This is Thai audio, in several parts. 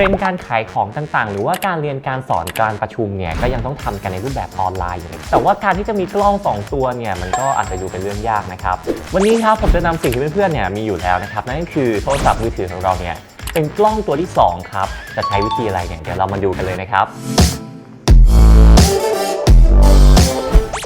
รนด์การขายของต่างๆ หรือว่าการเรียนการสอนการประชุมเนี่ยก็ยังต้องทำกันในรูปแบบออนไลน์อยู่แต่ว่าการที่จะมีกล้อง 2 ตัวเนี่ยมันก็อาจจะดูเป็นเรื่องยากนะครับ วันนี้ครับผมจะนำสิ่งที่เพื่อนๆเนี่ยมีอยู่แล้วนะครับนั่นก็คือโทรศัพท์มือถือของเราเนี่ยเป็นกล้องตัวที่ 2 ครับ จะใช้วิธีอะไรเนี่ยเดี๋ยวเรามาดูกันเลยนะครับ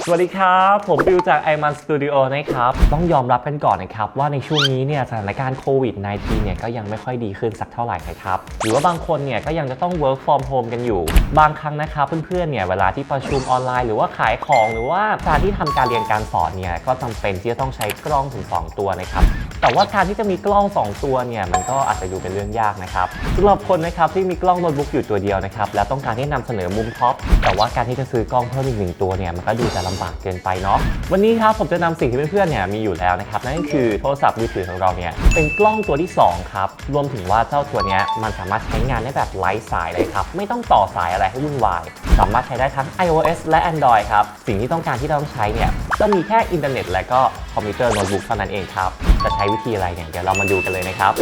สวัสดีครับ ผมบิวจาก i m a n Studio นะครับ ต้องยอมรับกันก่อนนะครับ ว่าในช่วงนี้เนี่ยสถานการณ์โควิด -19 เนี่ยก็ยังไม่ค่อยดีขึ้นสักเท่าไหร่นะครับ หรือว่าบางคนเนี่ยก็ยังจะต้อง work from home กันอยู่ บางครั้งนะครับเพื่อนๆเนี่ยเวลาที่ประชุมออนไลน์หรือว่าขายของหรือว่าการที่ทำการเรียนการสอนเนี่ยก็จำเป็นที่จะต้องใช้กล้องถึง 2 ตัวนะครับ แต่ว่าการที่จะมีกล้อง 2 ตัวเนี่ยมันก็อาจจะดูเป็นเรื่องยากนะครับสำหรับคนนะครับที่มีกล้องโน้ตบุ๊กอยู่ตัวเดียวนะครับและต้องการที่นำเสนอมุมท็อปแต่ว่าการที่จะซื้อกล้องเพิ่มอีกหนึ่งตัวเนี่ยมันก็ดูจะลำบากเกินไปเนาะวันนี้ครับผมจะนำสิ่งที่เพื่อนๆเนี่ยมีอยู่แล้วนะครับนั่นก็คือโทรศัพท์มือถือของเราเนี่ยเป็นกล้องตัวที่สองครับรวมถึงว่าเจ้าตัวเนี้ยมันสามารถใช้งานได้แบบไร้สายเลยครับไม่ต้องต่อสายอะไรให้วุ่นวายสามารถใช้ได้ทั้ง iOS และ Android ครับ สิ่งที่ต้องการที่เราต้องใช้เนี่ยก็มีแค่อินเทอร์เน็ตและก็คอมพิวเตอร์โน้ตบุ๊กเท่านั้นเองครับจะใช้วิธีอะไรเนี่ยเดี๋ยวเรามาดูกันเลยนะครับ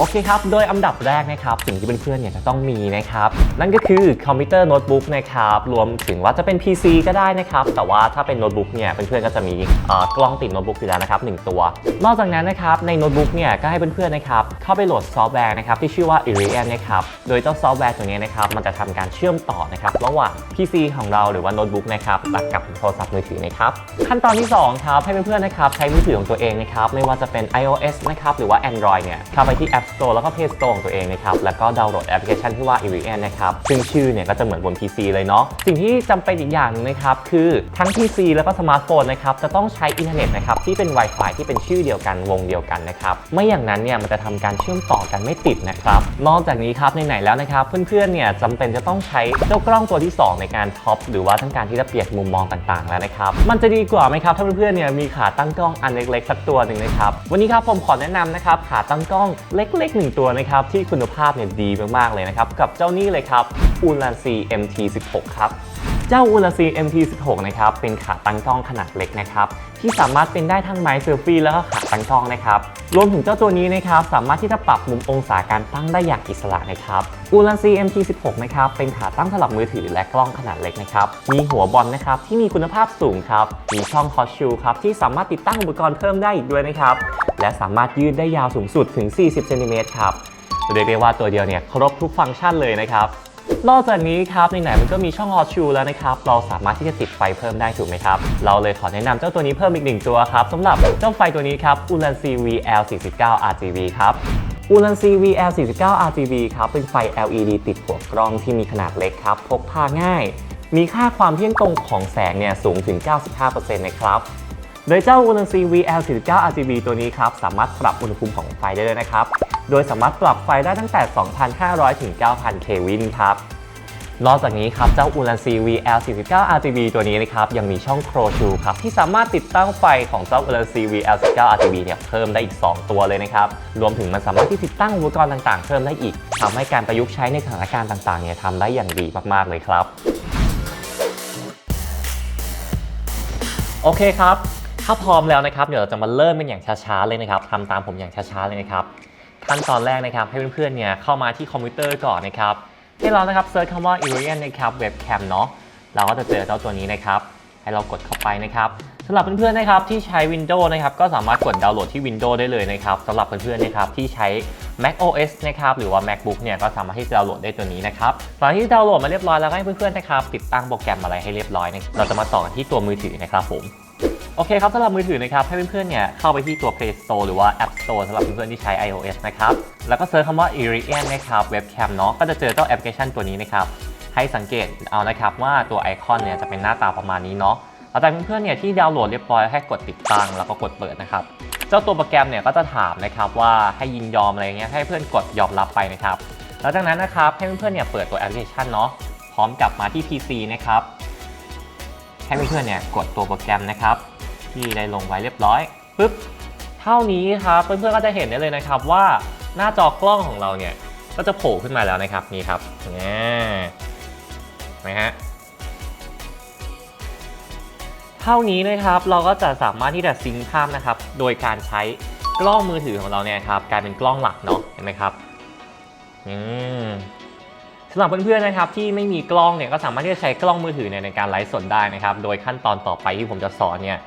โอเคครับ โดยอันดับแรกนะครับ สิ่งที่เพื่อนๆเนี่ยจะต้องมีนะครับ นั่นก็คือคอมพิวเตอร์โน้ตบุ๊กนะครับ รวมถึงว่าจะเป็น PC ก็ได้นะครับ แต่ว่าถ้าเป็นโน้ตบุ๊กเนี่ยเพื่อนๆก็จะมีเอ่อกล้องติดโน้ตบุ๊กอยู่แล้วนะครับหนึ่งตัว นอกจากนั้นนะครับในโน้ตบุ๊กเนี่ยก็ให้เพื่อนๆนะครับเข้าไปโหลดซอฟต์แวร์นะครับที่ชื่อว่า Irian นะครับโดยเจ้าซอฟต์แวร์ตัวนี้นะครับมันจะทำการเชื่อมต่อนะครับระหว่าง PC ของเราหรือว่าโน้ตบุ๊กนะครับกับโทรศัพท์มือถือนะครับขั้นตอนที่สองครับให้เพื่อนๆนะครับใช้มือถือของตัวเองนะครับไม่ว่าจะเป็น iOS นะครับหรือว่า Android เนี่ยเข้าไปที่ App Store แล้วก็ Play Store ของตัวเองนะครับ แล้วก็ดาวน์โหลดแอปพลิเคชันที่ว่า Irian นะครับ ซึ่งชื่อเนี่ยก็จะเหมือนบน PC เลยเนาะ สิ่งที่จำเป็นอีกอย่างหนึงนะครับ คือทั้ง PC แล้วก็สมาร์ทโฟนนะครับ จะต้องใช้อินเทอร์เน็ตนะครับที่เป็น Wi-Fi ที่เป็นชื่อเดียวกันวงเดียวกันนะครับ ไม่อย่างนั้นเนี่ยมันจะทำการเชื่อมต่อกันไม่ติดนะครับ นอกจากนี้ครับในไหนแล้วนะครับเพื่อนๆเนี่ยจำเป็นจะต้องใช้เจ้ากล้องตัวที่ 2 ในการท็อปหรือว่าทั้งการที่จะเปลี่ยนมุมมองต่างๆ แล้วนะครับ มันจะดีกว่าไหมครับถ้าเพื่อนๆเนี่ยมีขาตั้งกล้องอันเล็กๆสักตัวหนึ่งนะครับ วันนี้ครับผมขอแนะนำนะครับขาตั้งกล้องเล็กๆหนึ่งตัวนะครับที่คุณภาพเนี่ยดีมากๆเลยนะครับกับเจ้านี่เลยครับ u l a n c MT16 ครับ เจ้า u l a c MT16 นะครับเป็นขาตั้งกล้องขนาดเล็กนะครับที่สามารถเป็นได้ทั้งไม้เซลฟี่แล้วก็ขาตั้งกล้องนะครับรวมถึงเจ้าตัวนี้นะครับสามารถที่จะปรับมุมองศาการตั้งได้อย่างอิสระนะครับ u l a c MT16 นะครับเป็นขาตั้งสำหรับมือถือและกล้องขนาดเล็กนะครับมีหัวบอลนะครับที่มีคุณภาพสูงครับมีช่องคอชูครับที่สามารถติดตั้งอุปกรณ์เพิ่มได้อีกด้วยนะครับและสามารถยืดได้ยาวสูงสุดถึง 40 เซนติเมตรครับเรียกได้ว่าตัวเดียวเนี่ยครบทุกฟังก์ชันเลยนะครับ นอกจากนี้ครับในไหนมันก็มีช่องฮอชูแล้วนะครับ เราสามารถที่จะติดไฟเพิ่มได้ถูกไหมครับ เราเลยขอแนะนำเจ้าตัวนี้เพิ่มอีกหนึ่งตัวครับสำหรับเจ้าไฟตัวนี้ครับ u l a n c VL49 RGB ครับ u l a n c VL49 RGB ครับ เป็นไฟ LED ติดหัวกล้องที่มีขนาดเล็กครับ พกพาง่าย มีค่าความเที่ยงตรงของแสงเนี่ยสูงถึง 95%นะครับ โดยเจ้า u l a n c VL49 RGB ตัวนี้ครับ สามารถปรับอุณหภูมิของไฟได้ด้วยนะครับ โดยสามารถปรับไฟได้ตั้งแต่ 2,500 ถึง 9,000 เควินครับ นอกจากนี้ครับ เจ้า u l a n c VL49 RGB ตัวนี้นะครับ ยังมีช่อง Pro 2ครับ ที่สามารถติดตั้งไฟของเจ้า u l a n c VL49 RGB เนี่ยเพิ่มได้อีก 2 ตัวเลยนะครับ รวมถึงมันสามารถที่ติดตั้งอุปกรณ์ต่างๆ เพิ่มได้อีกทำให้การประยุกต์ใช้ในสถานการณ์ต่างๆเนี่ยทำได้อย่างดีมากๆเลยครับโอเคครับ ถ้าพร้อมแล้วนะครับ เดี๋ยวเราจะมาเริ่มกันอย่างช้าๆเลยนะครับทำตามผมอย่างช้าๆเลยนะครับ ขั้นตอนแรกนะครับให้เพื่อนๆเนี่ยเข้ามาที่คอมพิวเตอร์ก่อนนะครับให้เรานะครับเซิร์ชคำว่า Irian นะครับเว็บแคมเนาะเราก็จะเจอเจ้าตัวนี้นะครับให้เรากดเข้าไปนะครับสำหรับเพื่อนๆนะครับที่ใช้ Windows นะครับก็สามารถกดดาวน์โหลดที่ Windows ได้เลยนะครับสำหรับเพื่อนๆนะครับที่ใช้ Mac OS นะครับหรือว่า MacBook เนี่ยก็สามารถที่จะดาวน์โหลดได้ตัวนี้นะครับหลังที่ดาวน์โหลดมาเรียบร้อยแล้วก็ให้เพื่อนๆนะครับติดตั้งโปรแกรมอะไรให้เรียบร้อยนะเราจะมาต่อกันที่ตัวมือถือนะครับผม โอเคครับสำหรับมือถือนะครับ ให้เพื่อนๆเนี่ยเข้าไปที่ตัว Play Store หรือว่า App Store สำหรับเพื่อนๆที่ใช้ iOS นะครับ แล้วก็เซิร์ชคำว่า Irian นะครับเว็บแคมเนาะก็จะเจอเจ้าแอปพลิเคชันตัวนี้นะครับ ให้สังเกตเอานะครับว่าตัวไอคอนเนี่ยจะเป็นหน้าตาประมาณนี้เนาะหลังจากเพื่อนๆเนี่ยที่ดาวน์โหลดเรียบร้อยให้กดติดตั้งแล้วก็กดเปิดนะครับเจ้าตัวโปรแกรมเนี่ยก็จะถามนะครับว่าให้ยินยอมอะไรเงี้ยให้เพื่อนกดยอมรับไปนะครับหลังจากนั้นนะครับให้เพื่อนๆเนี่ยเปิดตัวแอปพลิเคชันเนาะพร้อมกลับมาที่ PC นะครับให้เพื่อนๆเนี่ยกดตัวโปรแกรมนะครับ ที่ได้ลงไว้เรียบร้อยปึ๊บเท่านี้ครับเพื่อนๆก็จะเห็นได้เลยนะครับว่าหน้าจอกล้องของเราเนี่ยก็จะโผล่ขึ้นมาแล้วนะครับนี่ครับนี่นะฮะเท่านี้นะครับเราก็จะสามารถที่จะซิงค์ภาพนะครับ โดยการใช้กล้องมือถือของเราเนี่ยครับกลายเป็นกล้องหลักเนาะเห็นไหมครับอืมสำหรับเพื่อนๆนะครับที่ไม่มีกล้องเนี่ยก็สามารถที่จะใช้กล้องมือถือนในการไลฟ์สดได้นะครับ โดยขั้นตอนต่อไปที่ผมจะสอนเนี่ย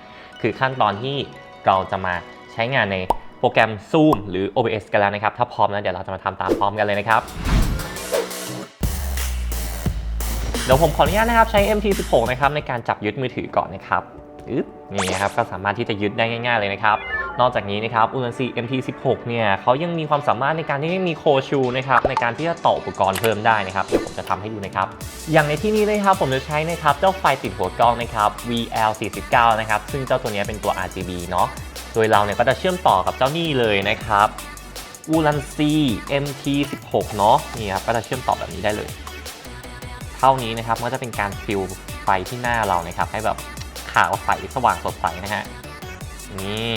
คือขั้นตอนที่เราจะมาใช้งานในโปรแกรม Zoom หรือ OBS กันแล้วนะครับ ถ้าพร้อมแล้วเดี๋ยวเราจะมาทำตามพร้อมกันเลยนะครับ เดี๋ยวผมขออนุญาตนะครับใช้ MT16 นะครับในการจับยึดมือถือก่อนนะครับ อึ๊บนี่นะครับก็สามารถที่จะยึดได้ง่าย ๆเลยนะครับ นอกจากนี้นะครับ u n c MT16 เนี่ยเขายังมีความสามารถในการที่มีโคชูนะครับในการที่จะต่ออุปกรณ์เพิ่มได้นะครับเดี๋ยวผมจะทำให้ดูนะครับ อย่างในที่นี้นะครับผมจะใช้นะครับเจ้าไฟติดหัวกล้องนะครับ VL49 นะครับซึ่งเจ้าตัวนี้เป็นตัว RGB เนาะโดยเราเนี่ยก็จะเชื่อมต่อกับเจ้านี่เลยนะครับ u l a n c MT16 เนาะนี่ครับก็จะเชื่อมต่อแบบนี้ได้เลย เท่านี้นะครับก็จะเป็นการฟิลไฟที่หน้าเรานะครับให้แบบ ขาวใสสว่างสดใสนะฮะ นี่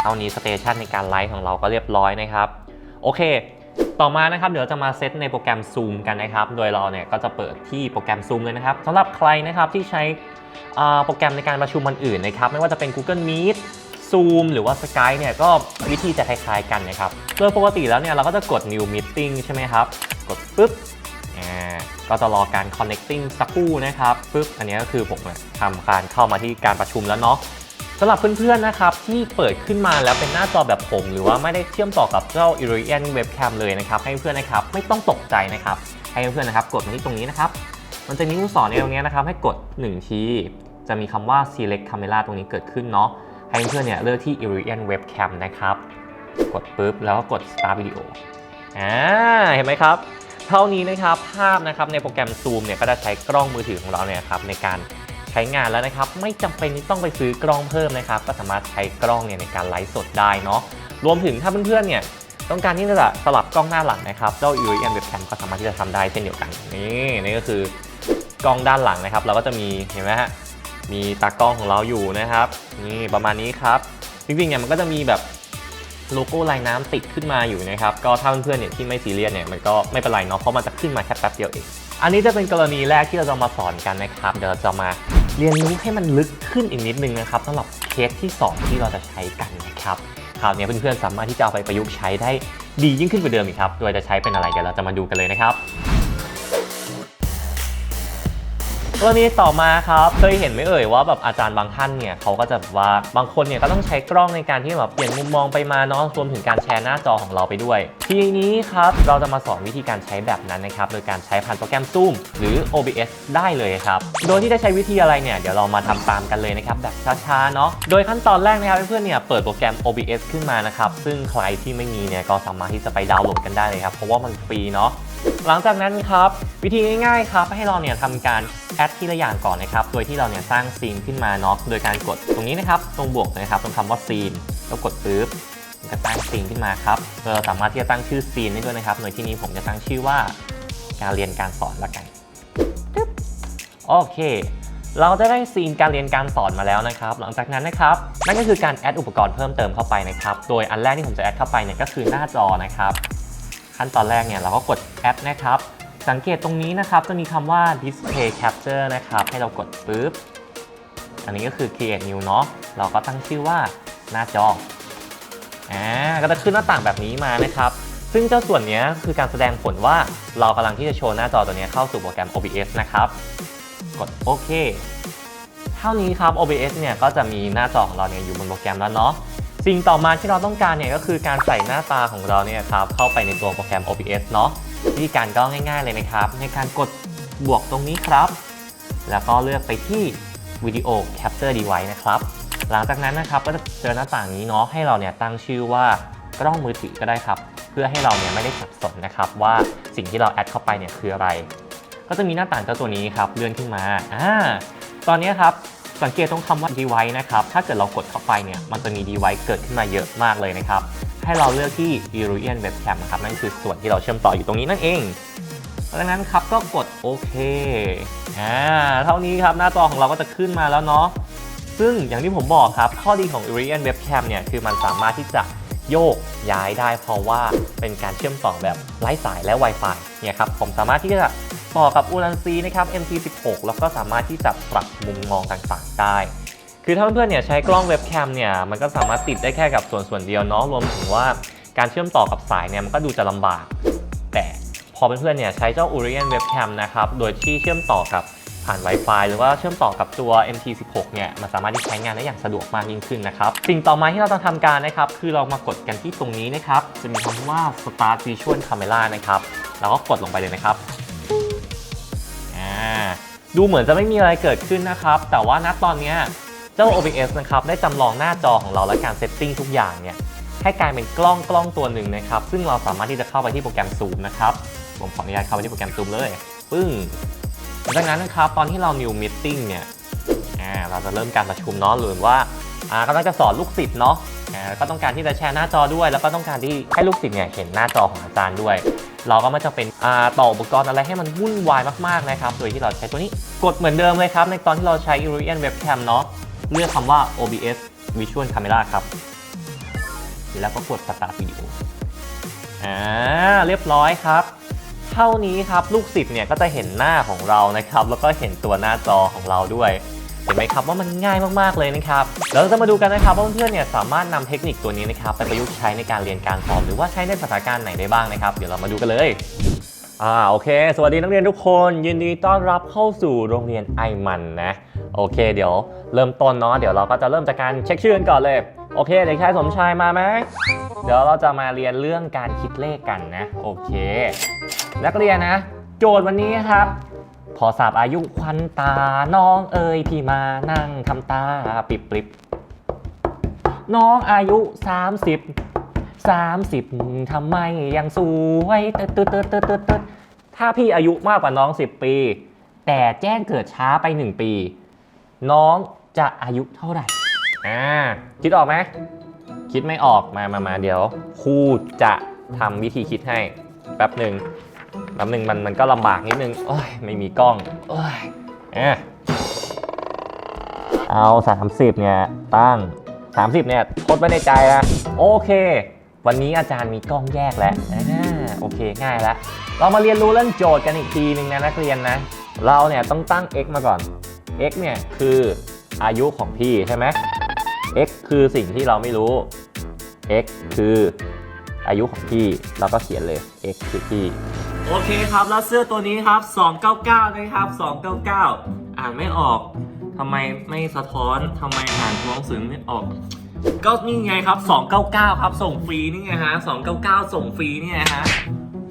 เท่านี้สเตชันในการไลฟ์ของเราก็เรียบร้อยนะครับ โอเค ต่อมานะครับ เดี๋ยวจะมาเซตในโปรแกรม Zoom กันนะครับ โดยเราเนี่ยก็จะเปิดที่โปรแกรม Zoom เลยนะครับสำหรับใครนะครับที่ใช้อ่าโปรแกรมในการประชุมมันอื่นนะครับ ไม่ว่าจะเป็น Google Meet Zoom หรือว่า Skype เนี่ยก็วิธีจะคล้ายๆกันนะครับ โดยปกติแล้วเนี่ยเราก็จะกด New Meeting ใช่ไหมครับ กดปุ๊บ อ่า ก็จะรอการ connecting สักครู่นะครับปึ๊บอันนี้ก็คือผมทำการเข้ามาที่การประชุมแล้วเนาะสำหรับเพื่อนๆนะครับที่เปิดขึ้นมาแล้วเป็นหน้าจอแบบผม หรือว่าไม่ได้เชื่อมต่อกับเจ้า i r i a n Webcam เลยนะครับ ให้เพื่อนนะครับไม่ต้องตกใจนะครับ ให้เพื่อนๆนะครับกดมาที่ตรงนี้นะครับ มันจะมีลูกศรในตรงนี้นะครับ ให้กด1ทีจะมีคำว่า select camera ตรงนี้เกิดขึ้นเนาะให้เพื่อนๆเนี่ยเลือกที่ i r i a n Webcam นะครับ กดปุ๊บแล้วก็กด start video อ่าเห็นไหมครับ เท่านี้นะครับภาพนะครับในโปรแกรม Zoom เนี่ยก็จะใช้กล้องมือถือของเราเนี่ยครับในการใช้งานแล้วนะครับ ไม่จำเป็นที่ต้องไปซื้อกล้องเพิ่มนะครับ ก็สามารถใช้กล้องเนี่ยในการไลฟ์สดได้เนาะรวมถึงถ้าเพื่อนๆเนี่ยต้องการที่จะสลับกล้องหน้าหลังนะครับเจ้า u i n Webcam ก็สามารถที่จะทำได้เช่นเดียวกันนี่นี่ก็คือกล้องด้านหลังนะครับ เราก็จะมีเห็นไหมฮะมีตากล้องของเราอยู่นะครับนี่ประมาณนี้ครับจริงๆเนี่ยมันก็จะมีแบบ โลโก้ลายน้ำติดขึ้นมาอยู่นะครับ ก็ถ้าเพื่อนๆเนี่ยที่ไม่ซีเรียสเนี่ยมันก็ไม่เป็นไรเนาะเพราะมันจะขึ้นมาแค่แป๊บเดียวเอง อันนี้จะเป็นกรณีแรกที่เราจะมาสอนกันนะครับ เดี๋ยวเราจะมาเรียนรู้ให้มันลึกขึ้นอีกนิดนึงนะครับสำหรับเคสที่ 2 ที่เราจะใช้กันนะครับคราวนี้เพื่อนๆสามารถที่จะเอาไปประยุกต์ใช้ได้ดียิ่งขึ้นกว่าเดิมอีกครับ โดยจะใช้เป็นอะไรเดี๋ยวเราจะมาดูกันเลยนะครับ กรณีต่อมาครับเคยเห็นไหมเอ่ยว่าแบบอาจารย์บางท่านเนี่ยเขาก็จะแบบว่าบางคนเนี่ยก็ต้องใช้กล้องในการที่แบบเปลี่ยนมุมมองไปมาเนาะรวมถึงการแชร์หน้าจอของเราไปด้วย ทีนี้ครับเราจะมาสอนวิธีการใช้แบบนั้นนะครับโดยการใช้ผ่านโปรแกรม Zoom หรือ OBS ได้เลยครับโดยที่จะใช้วิธีอะไรเนี่ยเดี๋ยวเรามาทำตามกันเลยนะครับแบบช้าๆเนาะโดยขั้นตอนแรกนะครับเพื่อนๆเนี่ยเปิดโปรแกรม OBS ขึ้นมานะครับซึ่งใครที่ไม่มีเนี่ยก็สามารถที่จะไปดาวน์โหลดกันได้เลยครับเพราะว่ามันฟรีเนาะ หลังจากนั้นครับวิธีง่ายๆครับให้เราเนี่ยทำการแอดทีละอย่างก่อนนะครับโดยที่เราเนี่ยสร้างซีนขึ้นมาเนาะโดยการกดตรงนี้นะครับตรงบวกนะครับตรงคำว่าซีนแล้วกดปุ๊บมันก็ตั้งซีนขึ้นมาครับเราสามารถที่จะตั้งชื่อซีนได้ด้วยนะครับโดยที่นี้ผมจะตั้งชื่อว่าการเรียนการสอนละกันตึ๊บโอเค เราจะได้ซีนการเรียนการสอนมาแล้วนะครับ หลังจากนั้นนะครับนั่นก็คือการแอดอุปกรณ์เพิ่มเติมเข้าไปนะครับ โดยอันแรกที่ผมจะแอดเข้าไปเนี่ยก็คือหน้าจอนะครับ ขั้นตอนแรกเนี่ยเราก็กดแอดนะครับ สังเกตตรงนี้นะครับจะมีคำว่า display capture นะครับ ให้เรากดปุ๊บ อันนี้ก็คือ create new เนาะเราก็ตั้งชื่อว่าหน้าจออ่าก็จะขึ้นหน้าต่างแบบนี้มานะครับ ซึ่งเจ้าส่วนนี้คือการแสดงผลว่าเรากำลังที่จะโชว์หน้าจอตัวนี้เข้าสู่โปรแกรม OBS นะครับ กดโอเคเท่านี้ครับ OBS เนี่ยก็จะมีหน้าจอของเราเนี่ยอยู่บนโปรแกรมแล้วเนาะ สิ่งต่อมาที่เราต้องการเนี่ยก็คือการใส่หน้าตาของเราเนี่ยครับเข้าไปในตัวโปรแกรม OBS เนาะวิธีการก็ง่ายๆเลยนะครับ ในการกดบวกตรงนี้ครับ แล้วก็เลือกไปที่วิดีโอ Capture Device นะครับ หลังจากนั้นนะครับก็จะเจอหน้าต่างนี้เนาะให้เราเนี่ยตั้งชื่อว่ากล้องมือถือก็ได้ครับ เพื่อให้เราเนี่ยไม่ได้สับสนนะครับว่าสิ่งที่เราแอดเข้าไปเนี่ยคืออะไร ก็จะมีหน้าต่างเจ้าตัวนี้ครับเลื่อนขึ้นมาอ่าตอนนี้ครับ สังเกตตรงคำว่า device นะครับ ถ้าเกิดเรากดเข้าไปเนี่ย มันจะมี device เกิดขึ้นมาเยอะมากเลยนะครับ ให้เราเลือกที่ i r i a n Webcam นะครับ นั่นคือส่วนที่เราเชื่อมต่ออยู่ตรงนี้นั่นเองดังนั้นครับก็กดโอเค อ่า เท่านี้ครับหน้าจอของเราก็จะขึ้นมาแล้วเนาะ ซึ่งอย่างที่ผมบอกครับ ข้อดีของ i r i a n Webcam เนี่ย คือมันสามารถที่จะโยกย้ายได้เพราะว่าเป็นการเชื่อมต่อแบบไร้สายและ Wi-Fi เนี่ยครับ ผมสามารถที่จะ ต่อกับ u l a n c นะครับ MT16 แล้วก็สามารถที่จะปรับมุมมองต่างๆ ได้ คือถ้าเพื่อนๆเนี่ยใช้กล้องเว็บแคมเนี่ยมันก็สามารถติดได้แค่กับส่วนส่วนเดียวเนาะรวมถึงว่าการเชื่อมต่อกับสายเนี่ยมันก็ดูจะลำบาก แต่พอเพื่อนๆเนี่ยใช้เจ้า Orient Webcam นะครับโดยที่เชื่อมต่อกับผ่าน Wi-Fi หรือว่าเชื่อมต่อกับตัว MT16 เนี่ยมันสามารถที่ใช้งานได้อย่างสะดวกมากยิ่งขึ้นนะครับ สิ่งต่อมาที่เราต้องทำการนะครับ คือเรามากดกันที่ตรงนี้นะครับ จะมีคำว่า Start Visual Camera นะครับเราก็กดลงไปเลยนะครับ ดูเหมือนจะไม่มีอะไรเกิดขึ้นนะครับ แต่ว่าณตอนนี้เจ้า OBS นะครับได้จำลองหน้าจอของเราและการเซตติ้งทุกอย่างเนี่ยให้กลายเป็นกล้องกล้องตัวหนึ่งนะครับ ซึ่งเราสามารถที่จะเข้าไปที่โปรแกรม Zoom นะครับ ผมขออนุญาตเข้าไปที่โปรแกรม Zoom เลย ปึ้งดังนั้นนะครับตอนที่เรา new meeting เนี่ยเราจะเริ่มการประชุมเนาะหรือว่าอ่ากำลังจะสอนลูกศิษย์เนาะก็ต้องการที่จะแชร์หน้าจอด้วย แล้วก็ต้องการที่ให้ลูกศิษย์เนี่ยเห็นหน้าจอของอาจารย์ด้วย เราก็ไม่จำเป็นต่ออุปกรณ์อะไรให้มันวุ่นวายมากๆนะครับ โดยที่เราใช้ตัวนี้กดเหมือนเดิมเลยครับ ในตอนที่เราใช้ Iridium Webcam เนาะเลือกคำว่า OBS Visual Camera ครับ แล้วก็กด Start Video อ่าเรียบร้อยครับเท่านี้ครับลูกศิษย์เนี่ยก็จะเห็นหน้าของเรานะครับ แล้วก็เห็นตัวหน้าจอของเราด้วย เห็นไหมครับว่ามันง่ายมากๆเลยนะครับแล้วเราจะมาดูกันนะครับว่าเพื่อนๆเนี่ยสามารถนำเทคนิคตัวนี้นะครับไปประยุกต์ใช้ในการเรียนการสอนหรือว่าใช้ในสถานการณ์ไหนได้บ้างนะครับ เดี๋ยวเรามาดูกันเลยอ่าโอเค สวัสดีนักเรียนทุกคน ยินดีต้อนรับเข้าสู่โรงเรียนไอมันนะโอเค เดี๋ยวเริ่มต้นเนาะเดี๋ยวเราก็จะเริ่มจากการเช็คชื่อกันก่อนเลยโอเคเด็กชายสมชายมาไหมเดี๋ยวเราจะมาเรียนเรื่องการคิดเลขกันนะโอเค นักเรียนนะ โจทย์วันนี้ครับ พอทราบอายุควันตาน้องเอ๋ยพี่มานั่งทำตาปิบปิบน้องอายุ 30 30ทำไมยังสวยตึ๊ดตึ๊ดตึ๊ดตึ๊ดตึ๊ดถ้าพี่อายุมากกว่าน้อง 10 ปี แต่แจ้งเกิดช้าไป 1 ปี น้องจะอายุเท่าไหร่อ่าคิดออกไหมคิดไม่ออกมามามาเดี๋ยวครูจะทำวิธีคิดให้แป๊บหนึ่ง แป๊บหนึ่งมันมันก็ลำบากนิดนึง โอ้ย ไม่มีกล้อง โอ้ยเอะเอา 30 เนี่ย ตั้ง 30 เนี่ยทดไว้ในใจนะโอเค วันนี้อาจารย์มีกล้องแยกแล้วอโอเคง่ายแล้วเรามาเรียนรู้เรื่องโจทย์กันอีกทีหนึ่งนะนักเรียนนะ เราเนี่ยต้องตั้ง x มาก่อน x เนี่ยคืออายุของพี่ใช่ไหม x คือสิ่งที่เราไม่รู้ x คือ อายุของพี่เราก็เขียนเลย x คือพี่โอเคครับ แล้วเสื้อตัวนี้ครับ 299 นะครับ 299 อ่านไม่ออกทำไมไม่สะท้อนทำไมอ่านตัวหนังสือไม่ออก ก็นี่ไงครับ 299 ครับ ส่งฟรีนี่ไงฮะ 299 ส่งฟรีนี่ยฮะ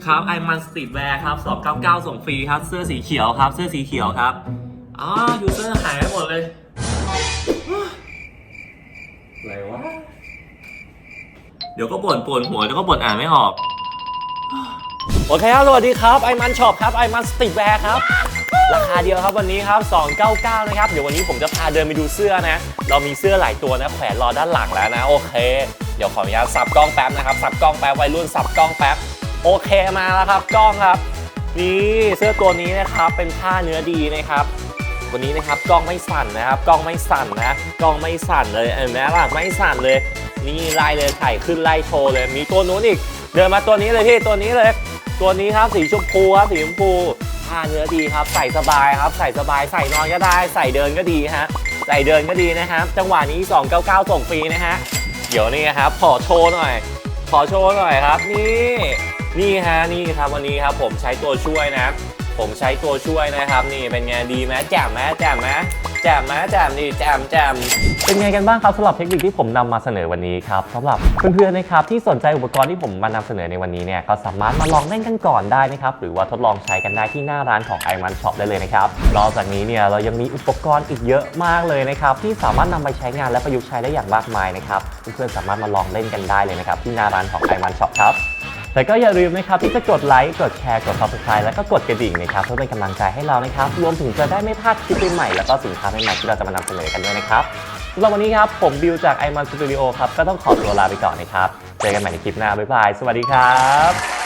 ครับไอมันสตรีทแวร์ครับ 299 ส่งฟรีครับ เสื้อสีเขียวครับ เสื้อสีเขียวครับอ๋อยูเซอร์หายไปหมดเลยอะไรวะ เดี๋ยวก็บ่นปวดหัวเดี๋ยวก็บ่นอ่านไม่ออก โอเคครับ สวัสดีครับไอมันช็อปครับไอมันสติกแวร์ครับ ราคาเดียวครับวันนี้ครับ 299 นะครับ เดี๋ยววันนี้ผมจะพาเดินไปดูเสื้อนะ เรามีเสื้อหลายตัวนะแขวนรอด้านหลังแล้วนะ โอเค เดี๋ยวขออนุญาตสับกล้องแป๊บนะครับ สับกล้องแป๊บวัยรุ่นสับกล้องแป๊บ โอเคมาแล้วครับกล้องครับ นี่เสื้อตัวนี้นะครับเป็นผ้าเนื้อดีนะครับวันนี้นะครับกล้องไม่สั่นนะครับกล้องไม่สั่นนะกล้องไม่สั่นเลยเห็นไหมล่ะไม่สั่นเลย นี่ไล่เลยถ่ายขึ้นไล่โชว์เลย มีตัวนู้นอีก เดินมาตัวนี้เลยพี่ตัวนี้เลย ตัวนี้ครับสีชมพูครับสีชมพูผ้าเนื้อดีครับ ใส่สบายครับ ใส่สบายใส่นอนก็ได้ ใส่เดินก็ดีฮะใส่เดินก็ดีนะครับ จังหวะนี้ 299 ส่งฟรีนะฮะเดี๋ยวนี่ครับขอโชว์หน่อย ขอโชว์หน่อยครับ นี่ นี่ฮะนี่ครับวันนี้ครับผมใช้ตัวช่วยนะ ผมใช้ตัวช่วยนะครับนี่เป็นไงดีไหมแจ่มไหมแจ่มไหมแจ่มไหมแจ่มนี่แจ่มแจ่มเป็นไงกันบ้างครับสำหรับเทคนิคที่ผมนำมาเสนอวันนี้ครับสำหรับเพื่อนๆนะครับที่สนใจอุปกรณ์ที่ผมมานำเสนอในวันนี้เนี่ยก็สามารถมาลองเล่นกันก่อนได้นะครับหรือว่าทดลองใช้กันได้ที่หน้าร้านของ i m a n Shop ได้เลยนะครับนอกจากนี้เนี่ยเรายังมีอุปกรณ์อีกเยอะมากเลยนะครับที่สามารถนำไปใช้งานและประยุกต์ใช้ได้อย่างมากมายนะครับเพื่อนๆสามารถมาลองเล่นกันได้เลยนะครับที่หน้าร้านของ i m a n Shop ครับ แต่ก็อย่าลืมนะครับที่จะกดไลค์ กดแชร์ กด subscribe แล้วก็กดกระดิ่งนะครับเพื่อเป็นกำลังใจให้เรานะครับ รวมถึงจะได้ไม่พลาดคลิปใหม่ๆแล้วก็สินค้าใหม่ๆที่เราจะมานำเสนอกันด้วยนะครับสำหรับวันนี้ครับ ผมบิวจาก i m a n Studio ครับ ก็ต้องขอตัวลาไปก่อนนะครับ เจอกันใหม่ในคลิปหน้า บ๊ายบาย สวัสดีครับ